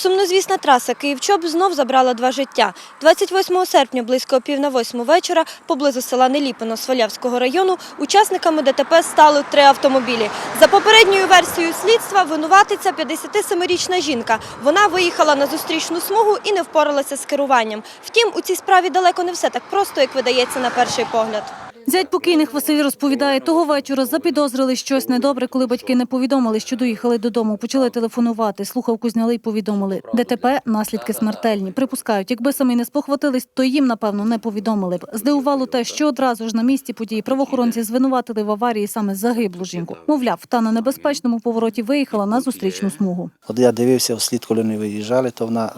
Сумнозвісна траса Київ-Чоп знов забрала два життя. 28 серпня близько пів на восьму вечора поблизу села Неліпино Свалявського району учасниками ДТП стали три автомобілі. За попередньою версією слідства винуватиця 57-річна жінка. Вона виїхала на зустрічну смугу і не впоралася з керуванням. Втім, у цій справі далеко не все так просто, як видається на перший погляд. Зять покійних Василь розповідає, того вечора запідозрили щось недобре, коли батьки не повідомили, що доїхали додому. Почали телефонувати, слухавку зняли і повідомили. ДТП – наслідки смертельні. Припускають, якби самі не спохватились, то їм, напевно, не повідомили б. Здивувало те, що одразу ж на місці події правоохоронці звинуватили в аварії саме загиблу жінку. Мовляв, та на небезпечному повороті виїхала на зустрічну смугу. От я дивився вслід, коли вони виїжджали, то вона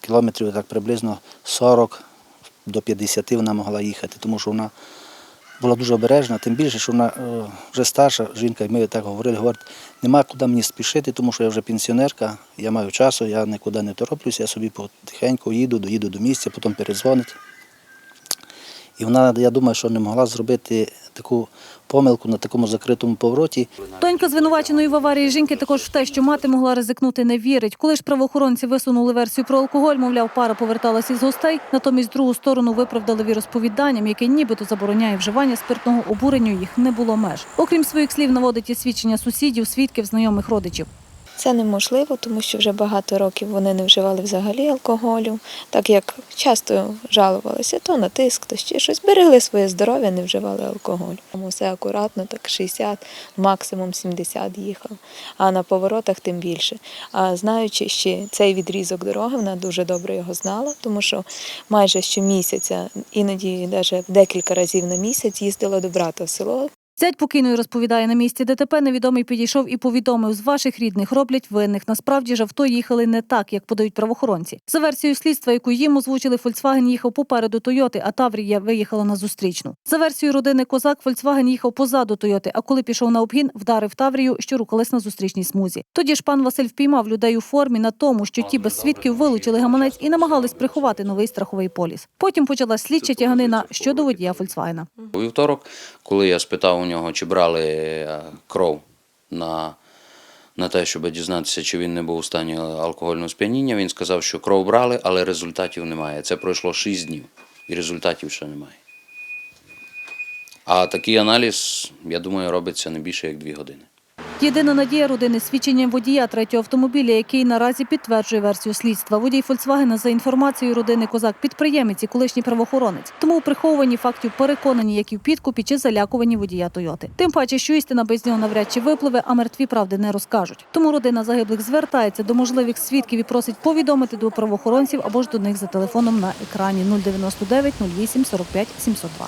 кілометрів так приблизно 40 до 50 вона могла їхати, тому що вона була дуже обережна, тим більше, що вона е, вже старша жінка, і ми так говорили, говорить, нема куди мені спішити, тому що я вже пенсіонерка, я маю часу, я нікуди не тороплюся, я собі потихеньку їду, доїду до місця, потім передзвонить. І вона, я думаю, що не могла зробити таку помилку на такому закритому повороті. Донька звинуваченої в аварії жінки також в те, що мати могла ризикнути, не вірить. Коли ж правоохоронці висунули версію про алкоголь, мовляв, пара поверталася із гостей, натомість другу сторону виправдали віросповіданням, яке нібито забороняє вживання спиртного обуренню їх не було меж. Окрім своїх слів, наводить і свідчення сусідів, свідків, знайомих родичів. Це неможливо, тому що вже багато років вони не вживали взагалі алкоголю, так як часто жалувалися то на тиск, то ще щось. Берегли своє здоров'я, не вживали алкоголь. Тому Все акуратно, так 60, максимум 70 їхав, а на поворотах тим більше. А знаючи ще цей відрізок дороги, вона дуже добре його знала, тому що майже щомісяця, іноді навіть декілька разів на місяць їздила до брата в село, Зять покійної розповідає, на місці ДТП невідомий підійшов і повідомив, з ваших рідних роблять винних. Насправді ж авто їхали не так, як подають правоохоронці. За версією слідства, яку їм озвучили, Фольксваген їхав попереду Тойоти, а Таврія виїхала на зустрічну. За версією родини Козак, Фольксваген їхав позаду Тойоти, а коли пішов на обгін, вдарив Таврію, що рухалась на зустрічній смузі. Тоді ж пан Василь впіймав людей у формі на тому, що ті без свідків вилучили гаманець і намагались приховати новий страховий поліс. Потім почалась слідча тяганина щодо водія Фольксвагена. У вівторок, коли я спитав у нього, чи брали е, кров на, на те, щоб дізнатися, чи він не був у стані алкогольного сп'яніння, він сказав, що кров брали, але результатів немає. Це пройшло 6 днів і результатів ще немає. А такий аналіз, я думаю, робиться не більше як 2 години. Єдина надія родини свідченням водія третього автомобіля, який наразі підтверджує версію слідства. Водій Фольксвагена, за інформацією родини Козак, підприємець і колишній правоохоронець. Тому у приховуванні фактів переконані, як і в підкупі чи залякуванні водія Тойоти. Тим паче, що істина без нього навряд чи випливе, а мертві правди не розкажуть. Тому родина загиблих звертається до можливих свідків і просить повідомити до правоохоронців або ж до них за телефоном на екрані 099 08 45 702.